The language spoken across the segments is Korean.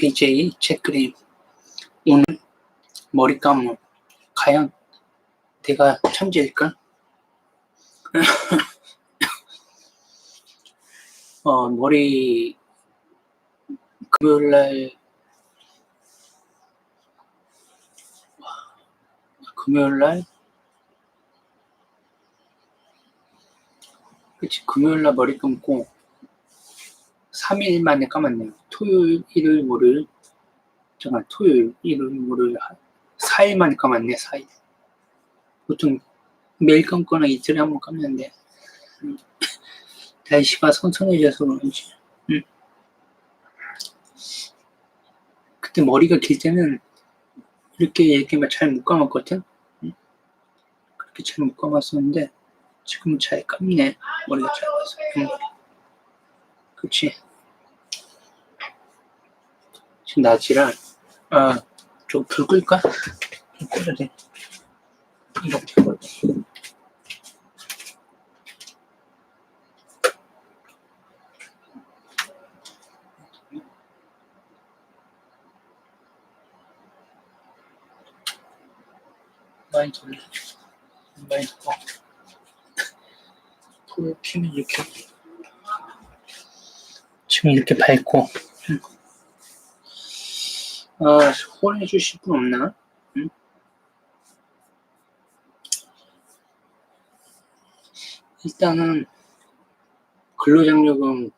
BJ 체크림 오늘 머리 감은 과연 내가 천재일까? 어 머리 금요일날 금요일날 그치 금요일날 머리 감고 3일 만에 감았네요. 토요일, 일요일, 월요일 잠깐 토요일, 일요일, 월요일 4일 만에 감았네 4일 보통 매일 감거나 이틀에 한 번 감는데 음, 날씨가 선선해져서 그런지 음. 그때 머리가 길 때는 이렇게 이렇게 잘못 감았거든 음. 그렇게 잘 못 감았었는데 지금은 잘 감네 머리가 짧아서 음. 그치 지금 낮이라 아 좀불 끌까? 좀 꺼야 돼. 이렇게 돼 많이 돌려 많이 돌려 불을 피면 이렇게. 지금 이렇게 밝고. 음. 아 후원해주실 분 없나? 응? 일단은 근로장려금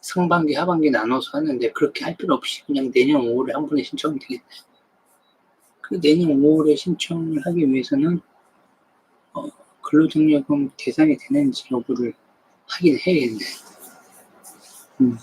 상반기 하반기 나눠서 하는데 그렇게 할 필요 없이 그냥 내년 5월에 한 번에 신청이 되겠네. 그 내년 5월에 신청을 하기 위해서는 어, 근로장려금 대상이 되는지 여부를 확인을 해야겠네. 음.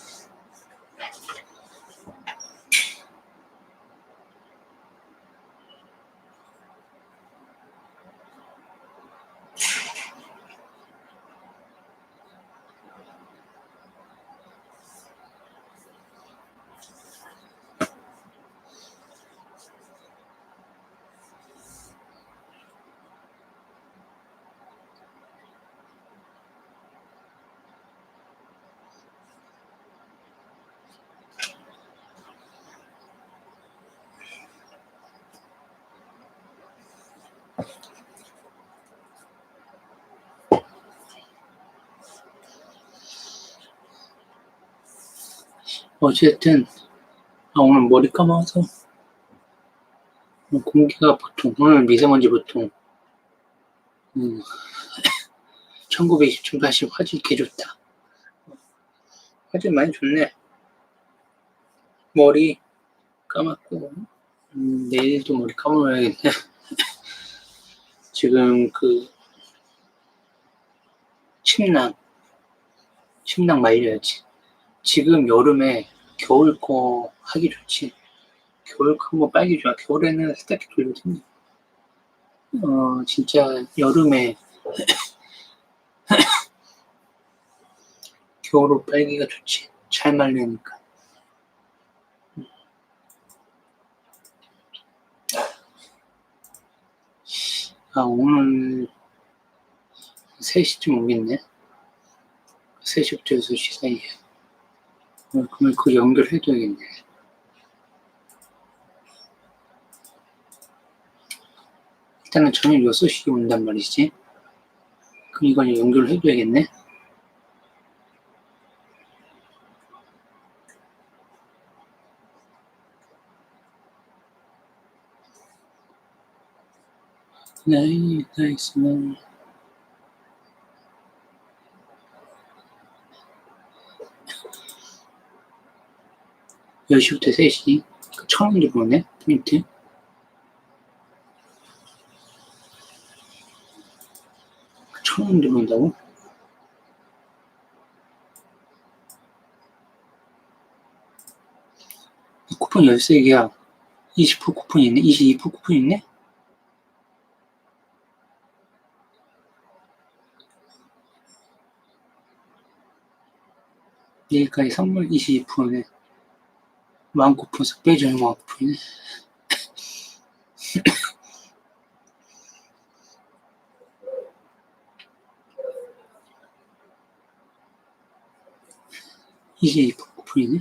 어쨌든 아, 오늘 머리 감아서 공기가 보통 오늘 미세먼지 보통 음, 1920, 1080 화질 개 좋다. 화질 많이 좋네. 머리 감았고 음, 내일도 머리 감아야겠네. 지금 그 침낭 침낭 말려야지. 지금 여름에 겨울 거 하기 좋지. 겨울 거뭐 빨기 좋아. 겨울에는 세탁기 돌리거든요. 어, 진짜 여름에 겨울옷 빨기가 좋지. 잘 말리니까. 아, 오늘 3시쯤 오겠네. 3시부터 6시 사이에. 어, 그러면 그 연결해줘야겠네. 일단은 저녁 6시에 온단 말이지. 그럼 이건 연결을 해줘야겠네. 나이가 있으면 10시부터 3시. 그 처음 들어오네, 포인트. 처음 들어온다고? 쿠폰 13개야. 20% 쿠폰 있네? 22% 쿠폰 있네? 내일까지 선물 22%네. 마음 고픈 삭대죠, 영화 고픈. 이게 고픈이네?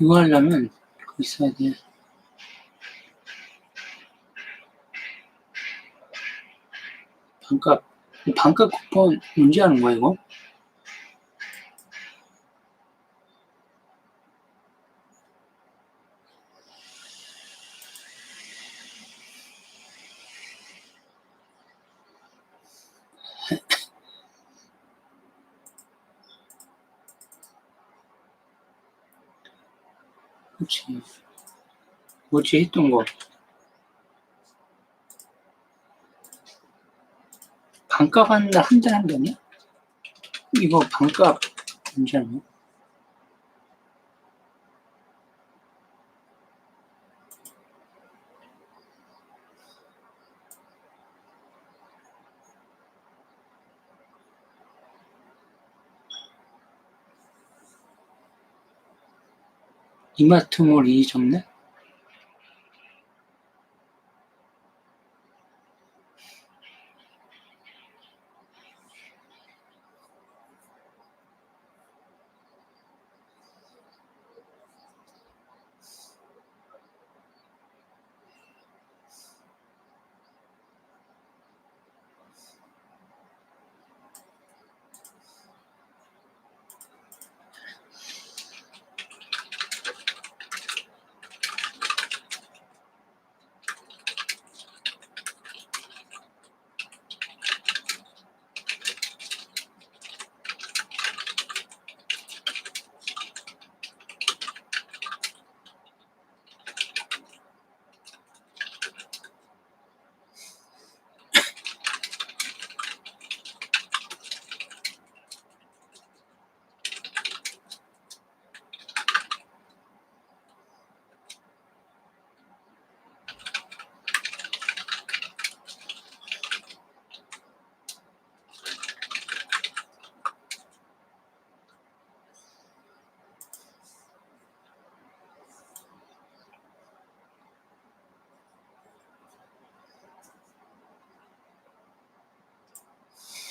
이거 하려면 있어야 돼. 반값, 반값 쿠폰 언제 하는 거야, 이거? 그치. 뭐지 했던 거. 반값 한다, 한잔 한다냐? 이거 반값 하 이마트몰 이 적네?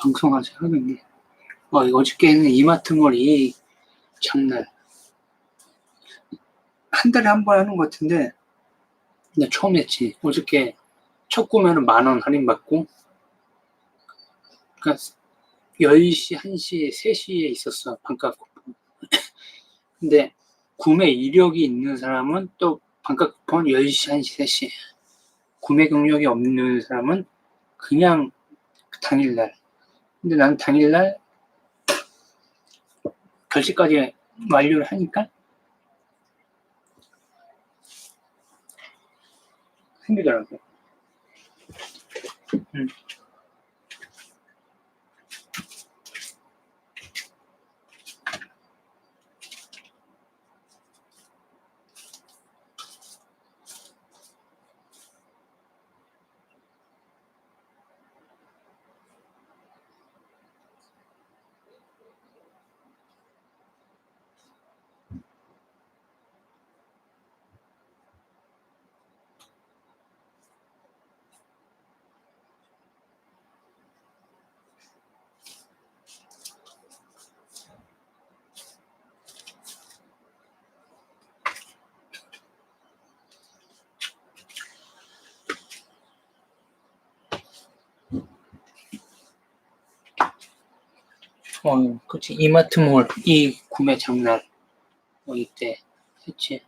방송 아직 하겠네. 어, 어저께는 이마트몰 이 장날. 한 달에 한 번 하는 것 같은데, 나 처음 했지. 어저께 첫 구매는 만 원 할인 받고, 그니까 10시, 1시, 3시에 있었어. 반값 쿠폰. 근데 구매 이력이 있는 사람은 또 반값 쿠폰 10시, 1시, 3시. 구매 경력이 없는 사람은 그냥 그 당일날. 근데 난 당일날 결제까지 완료를 하니까 생기더라고요. 음. 어, 그치. 이마트몰, 이 구매 장날, 뭐 이때 했지.